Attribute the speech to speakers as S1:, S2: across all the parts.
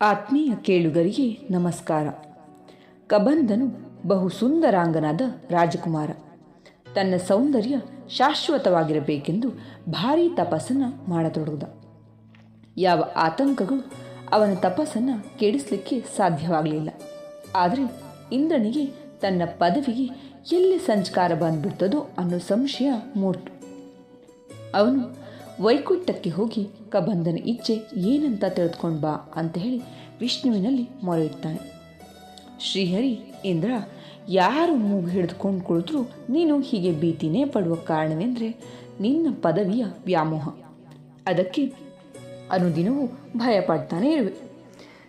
S1: ಆತ್ಮೀಯ ಕೇಳುಗರಿಗೆ ನಮಸ್ಕಾರ. ಕಬಂಧನು ಬಹು ಸುಂದರಾಂಗನಾದ ರಾಜಕುಮಾರ. ತನ್ನ ಸೌಂದರ್ಯ ಶಾಶ್ವತವಾಗಿರಬೇಕೆಂದು ಭಾರೀ ತಪಸ್ಸನ್ನು ಮಾಡತೊಡಗಿದ. ಯಾವ ಆತಂಕಗಳು ಅವನ ತಪಸ್ಸನ್ನು ಕೆಡಿಸಲಿಕ್ಕೆ ಸಾಧ್ಯವಾಗಲಿಲ್ಲ. ಆದರೆ ಇಂದ್ರನಿಗೆ ತನ್ನ ಪದವಿಗೆ ಎಲ್ಲಿ ಸಂಸ್ಕಾರ ಬಂದ್ಬಿಡ್ತದೋ ಅನ್ನೋ ಸಂಶಯ ಮೂಡ್ತು. ಅವನು ವೈಕುಂಠಕ್ಕೆ ಹೋಗಿ ಕಬಂಧನ ಇಚ್ಛೆ ಏನಂತ ತಿಳಿದುಕೊಂಡು ಬಾ ಅಂತ ಹೇಳಿ ವಿಷ್ಣುವಿನಲ್ಲಿ ಮೊರೆ ಶ್ರೀಹರಿ, ಇಂದ್ರ, ಯಾರು ಮೂಗು ಹಿಡಿದುಕೊಂಡು ಕುಳಿತರೂ ನೀನು ಹೀಗೆ ಭೀತಿನೇ ಪಡುವ ಕಾರಣವೆಂದರೆ ನಿನ್ನ ಪದವಿಯ ವ್ಯಾಮೋಹ. ಅದಕ್ಕೆ ಅನುದಿನವೂ ಭಯ ಪಡ್ತಾನೇ ಇರುವೆ.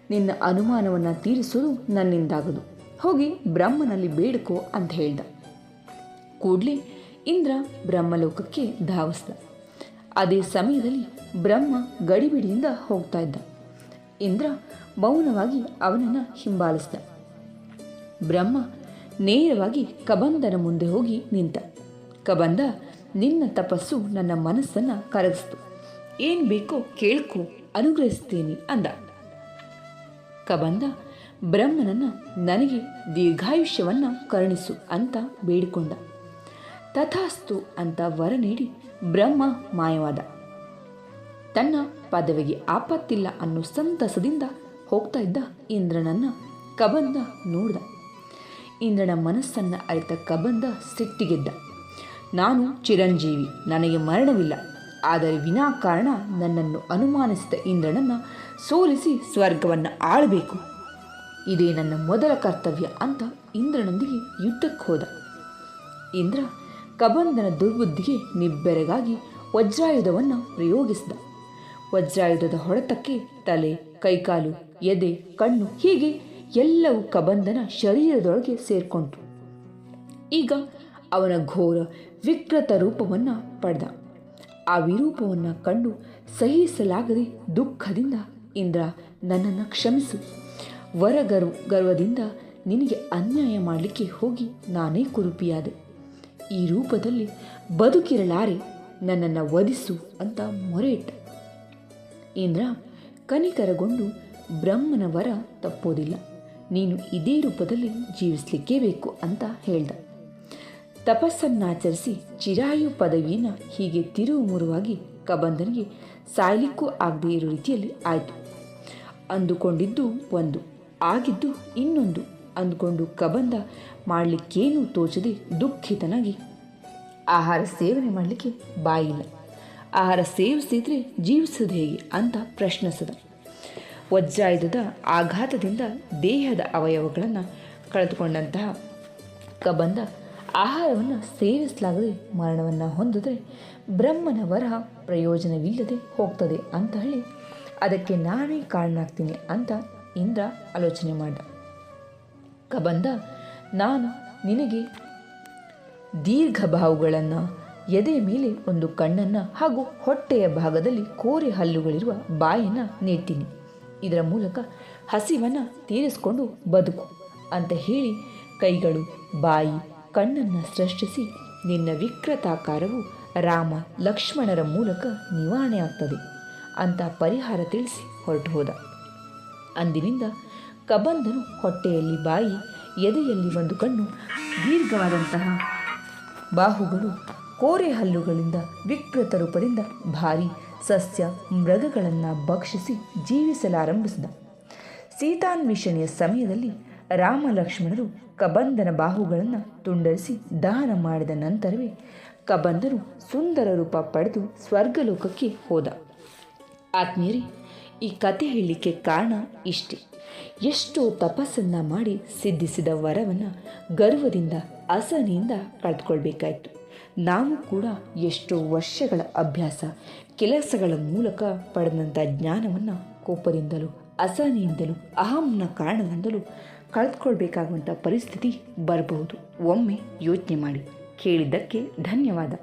S1: ನಿನ್ನ ಅನುಮಾನವನ್ನು ತೀರಿಸೋದು ನನ್ನಿಂದಾಗದು. ಹೋಗಿ ಬ್ರಹ್ಮನಲ್ಲಿ ಬೇಡಿಕೋ ಅಂತ ಹೇಳ್ದ. ಕೂಡಲೇ ಇಂದ್ರ ಬ್ರಹ್ಮಲೋಕಕ್ಕೆ ಧಾವಿಸ್ದ. ಅದೇ ಸಮಯದಲ್ಲಿ ಬ್ರಹ್ಮ ಗಡಿಬಿಡಿಯಿಂದ ಹೋಗ್ತಾ ಇದ್ದ. ಇಂದ್ರ ಮೌನವಾಗಿ ಅವನನ್ನು ಹಿಂಬಾಲಿಸಿದ. ಬ್ರಹ್ಮ ನೇರವಾಗಿ ಕಬಂದನ ಮುಂದೆ ಹೋಗಿ ನಿಂತ. ಕಬಂದ ನಿನ್ನ ತಪಸ್ಸು ನನ್ನ ಮನಸ್ಸನ್ನು ಕರಗಿಸ್ತು. ಏನು ಬೇಕೋ ಕೇಳ್ಕೋ, ಅನುಗ್ರಹಿಸ್ತೀನಿ ಅಂದ. ಕಬಂದ ಬ್ರಹ್ಮನನ್ನ ನನಗೆ ದೀರ್ಘಾಯುಷ್ಯವನ್ನು ಕರುಣಿಸು ಅಂತ ಬೇಡಿಕೊಂಡ. ತಥಾಸ್ತು ಅಂತ ವರ ನೀಡಿ ಬ್ರಹ್ಮ ಮಾಯವಾದ. ತನ್ನ ಪದವಿಗೆ ಆಪತ್ತಿಲ್ಲ ಅನ್ನೋ ಸಂತಸದಿಂದ ಹೋಗ್ತಾ ಇದ್ದ ಇಂದ್ರನನ್ನ ಕಬಂದ ನೋಡ್ದ. ಇಂದ್ರನ ಮನಸ್ಸನ್ನು ಅರಿತ ಕಬಂದ ಸಿಟ್ಟಿಗೆದ್ದ. ನಾನು ಚಿರಂಜೀವಿ, ನನಗೆ ಮರಣವಿಲ್ಲ. ಆದರೆ ವಿನಾಕಾರಣ ನನ್ನನ್ನು ಅನುಮಾನಿಸಿದ ಇಂದ್ರನನ್ನು ಸೋಲಿಸಿ ಸ್ವರ್ಗವನ್ನು ಆಳಬೇಕು. ಇದೇ ನನ್ನ ಮೊದಲ ಕರ್ತವ್ಯ ಅಂತ ಇಂದ್ರನೊಂದಿಗೆ ಯುದ್ಧಕ್ಕೆ ಹೋದ. ಇಂದ್ರ ಕಬಂದನ ದುರ್ಬುದ್ಧಿಗೆ ನಿಬ್ಬೆರಗಾಗಿ ವಜ್ರಾಯುಧವನ್ನು ಪ್ರಯೋಗಿಸಿದ. ವಜ್ರಾಯುಧದ ಹೊಡೆತಕ್ಕೆ ತಲೆ, ಕೈಕಾಲು, ಎದೆ, ಕಣ್ಣು ಹೀಗೆ ಎಲ್ಲವೂ ಕಬಂದನ ಶರೀರದೊಳಗೆ ಸೇರ್ಕೊಂಡು ಈಗ ಅವನ ಘೋರ, ವಿಕೃತ ರೂಪವನ್ನು ಪಡೆದ. ಆ ವಿರೂಪವನ್ನು ಕಂಡು ಸಹಿಸಲಾಗದೆ ದುಃಖದಿಂದ ಇಂದ್ರ ನನ್ನನ್ನು ಕ್ಷಮಿಸು. ವರಗರ್ವ ಗರ್ವದಿಂದ ನಿನಗೆ ಅನ್ಯಾಯ ಮಾಡಲಿಕ್ಕೆ ಹೋಗಿ ನಾನೇ ಕುರುಪಿಯಾದೆ. ಈ ರೂಪದಲ್ಲಿ ಬದುಕಿರಲಾರೆ, ನನ್ನನ್ನು ವಧಿಸು ಅಂತ ಮೊರೆ ಇಟ್ಟ ಇಂದ್ರ ಕನಿಕರಗೊಂಡು ಬ್ರಹ್ಮನ ವರ ತಪ್ಪೋದಿಲ್ಲ, ನೀನು ಇದೇ ರೂಪದಲ್ಲಿ ಜೀವಿಸಲಿಕ್ಕೇ ಬೇಕು ಅಂತ ಹೇಳ್ದ. ತಪಸ್ಸನ್ನಾಚರಿಸಿ ಚಿರಾಯು ಪದವಿಯನ್ನು ಹೀಗೆ ತಿರುವು ಮುರುವಾಗಿ ಕಬಂಧನಿಗೆ ಸಾಯ್ಲಿಕ್ಕೂ ಆಗದೇ ಇರೋ ರೀತಿಯಲ್ಲಿ ಆಯಿತು. ಅಂದುಕೊಂಡಿದ್ದು ಒಂದು, ಆಗಿದ್ದು ಇನ್ನೊಂದು. ಅಂದುಕೊಂಡು ಕಬಂದ ಮಾಡಲಿಕ್ಕೇನೂ ತೋಚದೆ ದುಃಖಿತನಾಗಿ, ಆಹಾರ ಸೇವನೆ ಮಾಡಲಿಕ್ಕೆ ಬಾಯಿಲ್ಲ. ಆಹಾರ ಸೇವಿಸಿದ್ರೆ ಜೀವಿಸೋದು ಹೇಗೆ? ಅಂತ ಪ್ರಶ್ನಿಸಿದ. ವಜ್ರಾಯುಧದ ಆಘಾತದಿಂದ ದೇಹದ ಅವಯವಗಳನ್ನು ಕಳೆದುಕೊಂಡಂತಹ ಕಬಂದ ಆಹಾರವನ್ನು ಸೇವಿಸಲಾಗದೆ ಮರಣವನ್ನು ಹೊಂದಿದ್ರೆ ಬ್ರಹ್ಮನ ವರಹ ಪ್ರಯೋಜನವಿಲ್ಲದೆ ಹೋಗ್ತದೆ ಅಂತ ಹೇಳಿ, ಅದಕ್ಕೆ ನಾನೇ ಕಾರಣಾಗ್ತೀನಿ ಅಂತ ಇಂದ್ರ ಆಲೋಚನೆ ಮಾಡಿದ. ಕಬಂದ ನಾನು ನಿನಗೆ ದೀರ್ಘ ಬಾಹುಗಳನ್ನು ಎದೆ ಮೇಲೆ ಒಂದು ಕಣ್ಣನ್ನು ಹಾಗೂ ಹೊಟ್ಟೆಯ ಭಾಗದಲ್ಲಿ ಕೋರೆ ಹಲ್ಲುಗಳಿರುವ ಬಾಯನ್ನು ನೀಡ್ತೀನಿ ಇದರ ಮೂಲಕ ಹಸಿವನ್ನು ತೀರಿಸಿಕೊಂಡು ಬದುಕು ಅಂತ ಹೇಳಿ ಕೈಗಳು, ಬಾಯಿ, ಕಣ್ಣನ್ನು ಸೃಷ್ಟಿಸಿ ನಿನ್ನ ವಿಕೃತಾಕಾರವು ರಾಮ, ಲಕ್ಷ್ಮಣರ ಮೂಲಕ ನಿವಾರಣೆ ಆಗ್ತದೆ ಅಂತ ಪರಿಹಾರ ತಿಳಿಸಿ ಹೊರಟು ಹೋದ. ಅಂದಿನಿಂದ ಕಬಂಧನು ಹೊಟ್ಟೆಯಲ್ಲಿ ಬಾಯಿ, ಎದೆಯಲ್ಲಿ ಒಂದು ಕಣ್ಣು, ದೀರ್ಘವಾದಂತಹ ಬಾಹುಗಳು, ಕೋರೆ ಹಲ್ಲುಗಳಿಂದ ವಿಕೃತ ರೂಪದಿಂದ ಭಾರಿ ಸಸ್ಯ ಮೃಗಗಳನ್ನು ಭಕ್ಷಿಸಿ ಜೀವಿಸಲಾರಂಭಿಸಿದ. ಸೀತಾನ್ವೇಷಣೆಯ ಸಮಯದಲ್ಲಿ ರಾಮ ಲಕ್ಷ್ಮಣರು ಕಬಂಧನ ಬಾಹುಗಳನ್ನು ತುಂಡರಿಸಿ ದಾನ ಮಾಡಿದ ನಂತರವೇ ಕಬಂಧನು ಸುಂದರ ರೂಪ ಪಡೆದು ಸ್ವರ್ಗಲೋಕಕ್ಕೆ ಹೋದ. ಆತ್ಮೀಯರೇ ಈ ಕತೆ ಹೇಳಲಿಕ್ಕೆ ಕಾರಣ ಇಷ್ಟೇ. ಎಷ್ಟೋ ತಪಸ್ಸನ್ನು ಮಾಡಿ ಸಿದ್ಧಿಸಿದ ವರವನ್ನು ಗರ್ವದಿಂದ ಅಸನಿಯಿಂದ ಕಳೆದುಕೊಳ್ಬೇಕಾಯಿತು. ನಾವು ಕೂಡ ಎಷ್ಟೋ ವರ್ಷಗಳ ಅಭ್ಯಾಸ, ಕೆಲಸಗಳ ಮೂಲಕ ಪಡೆದಂಥ ಜ್ಞಾನವನ್ನು ಕೋಪದಿಂದಲೂ, ಅಸಹನೆಯಿಂದಲೂ, ಅಹಂನ ಕಾರಣದಿಂದಲೂ ಕಳೆದುಕೊಳ್ಬೇಕಾಗುವಂಥ ಪರಿಸ್ಥಿತಿ ಬರಬಹುದು. ಒಮ್ಮೆ ಯೋಚನೆ ಮಾಡಿ ಕೇಳಿದ್ದಕ್ಕೆ ಧನ್ಯವಾದ.